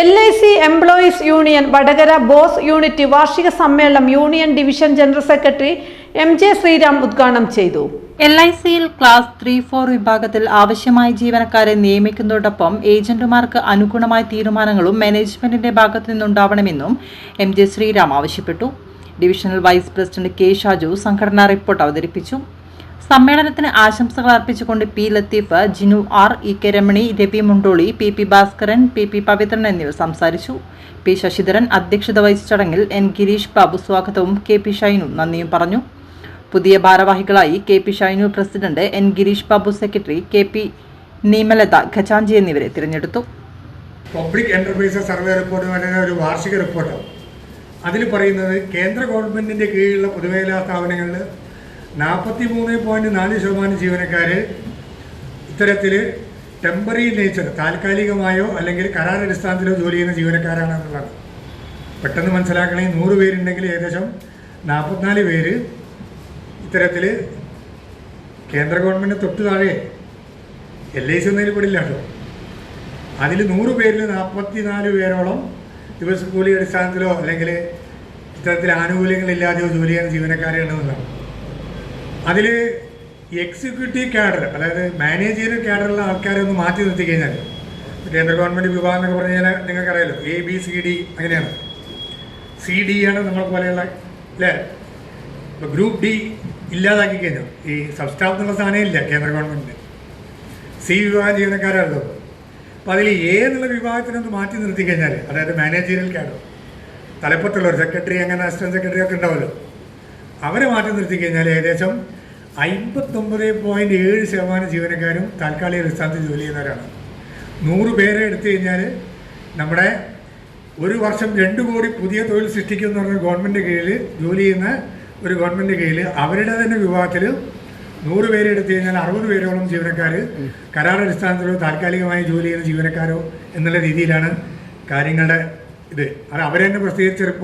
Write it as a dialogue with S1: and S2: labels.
S1: L I C employees union Vadakara boss unit വാർഷിക സമ്മേളനം union division general secretary M J Sreeram ഉദ്ഘാടനം ചെയ്തു.
S2: L I സിയിൽ class three four വിഭാഗത്തിൽ ആവശ്യമായ ജീവനക്കാരെ നിയമിക്കുന്നതോടൊപ്പം ഏജന്റുമാർക്ക് അനുഗുണമായ തീരുമാനങ്ങളും മാനേജ്മെന്റിന്റെ ഭാഗത്തു നിന്നുണ്ടാവണമെന്നും എം ജെ ശ്രീരാം ആവശ്യപ്പെട്ടു. Divisional vice president K Shaju സംഘടനാ റിപ്പോർട്ട് അവതരിപ്പിച്ചു. സമ്മേളനത്തിന് ആശംസകൾ അർപ്പിച്ചുകൊണ്ട് P. Latheef Jinu R E. K. Ramani Ravi Mundoli P. P. Bhaskaran P. P. Pavithran എന്നിവർ സംസാരിച്ചു. പി. ശശിധരൻ അധ്യക്ഷത വഹിച്ച ചടങ്ങിൽ എൻ. ഗിരീഷ് ബാബു സ്വാഗതവും കെ. പി. ഷൈനും നന്ദിയും പറഞ്ഞു. പുതിയ ഭാരവാഹികളായി K. P. Shainu president N. Gireesh Babu secretary K. P. Neemalatha ഖജാഞ്ചി എന്നിവരെ തിരഞ്ഞെടുത്തു.
S3: പബ്ലിക് എന്റർപ്രൈസസ് സർവേ റിപ്പോർട്ട് ഒരു വാർഷിക റിപ്പോർട്ടാണ്. അതിൽ പറയുന്നത് കേന്ദ്ര ഗവൺമെന്റിന്റെ കീഴിലുള്ള പൊതുമേഖലാ സ്ഥാപനങ്ങളിൽ നാൽപ്പത്തി മൂന്ന് പോയിന്റ് നാല് ശതമാനം ജീവനക്കാർ ഇത്തരത്തിൽ ടെമ്പററി നേച്ചർ താൽക്കാലികമായോ അല്ലെങ്കിൽ കരാർ അടിസ്ഥാനത്തിലോ ജോലി ചെയ്യുന്ന ജീവനക്കാരാണ് എന്നുള്ളത്. പെട്ടെന്ന് മനസ്സിലാക്കണേ നൂറ് പേരുണ്ടെങ്കിൽ ഏകദേശം നാൽപ്പത്തിനാല് പേര് ഇത്തരത്തിൽ കേന്ദ്ര ഗവൺമെന്റ് തൊട്ട് താഴെ എൽ ഐ സി ഒന്നതിൽ പെടില്ല കേട്ടോ. അതിൽ നൂറ് പേരിൽ നാൽപ്പത്തിനാല് പേരോളം ദിവസക്കൂലി അടിസ്ഥാനത്തിലോ അല്ലെങ്കിൽ ഇത്തരത്തിൽ ആനുകൂല്യങ്ങളില്ലാതെയോ ജോലി ചെയ്യുന്ന ജീവനക്കാരെയാണെന്നുള്ളതാണ് അതിൽ എക്സിക്യൂട്ടീവ് കാഡർ അതായത് മാനേജീരിയൽ കാഡറുള്ള ആൾക്കാരെ ഒന്ന് മാറ്റി നിർത്തി കഴിഞ്ഞാൽ കേന്ദ്ര ഗവൺമെന്റ് വിഭാഗം എന്നൊക്കെ പറഞ്ഞു കഴിഞ്ഞാൽ നിങ്ങൾക്കറിയാലോ എ ബി സി ഡി അങ്ങനെയാണ്. സി ഡി ആണ് നമ്മളെ പോലെയുള്ള അല്ലേ? ഇപ്പോൾ ഗ്രൂപ്പ് ഡി ഇല്ലാതാക്കി കഴിഞ്ഞു ഈ സബ് സ്റ്റാഫ് എന്നുള്ള സാധനം ഇല്ല കേന്ദ്ര ഗവൺമെന്റിന് സി വിഭാഗം ജീവനക്കാരാണല്ലോ. അപ്പോൾ അതിൽ എ എന്നുള്ള വിഭാഗത്തിനൊന്ന് മാറ്റി നിർത്തി കഴിഞ്ഞാൽ അതായത് മാനേജീരിയൽ കാഡർ തലപ്പത്തുള്ളവർ സെക്രട്ടറി അങ്ങനെ അസിസ്റ്റന്റ് സെക്രട്ടറി ഒക്കെ ഉണ്ടാവുമല്ലോ അവരെ മാറ്റി നിർത്തി കഴിഞ്ഞാൽ ഏകദേശം അമ്പത്തൊമ്പത് പോയിന്റ് ഏഴ് ശതമാനം ജീവനക്കാരും താൽക്കാലിക അടിസ്ഥാനത്തിൽ ജോലി ചെയ്യുന്നവരാണ്. നൂറ് പേരെ എടുത്തു കഴിഞ്ഞാൽ നമ്മുടെ ഒരു വർഷം രണ്ട് കോടി പുതിയ തൊഴിൽ സൃഷ്ടിക്കും എന്ന് പറഞ്ഞ ഗവൺമെന്റ് കീഴിൽ ജോലി ചെയ്യുന്ന ഒരു ഗവൺമെന്റ് കീഴിൽ അവരുടെ തന്നെ വിഭാഗത്തിൽ നൂറ് പേരെ എടുത്തു കഴിഞ്ഞാൽ അറുപത് പേരോളം ജീവനക്കാർ കരാർ അടിസ്ഥാനത്തിലോ താൽക്കാലികമായി ജോലി ചെയ്യുന്ന ജീവനക്കാരോ എന്നുള്ള രീതിയിലാണ് കാര്യങ്ങളുടെ ഇത്. അത് അവരെ തന്നെ പ്രസിദ്ധീകരിച്ച റിപ്പോർട്ട്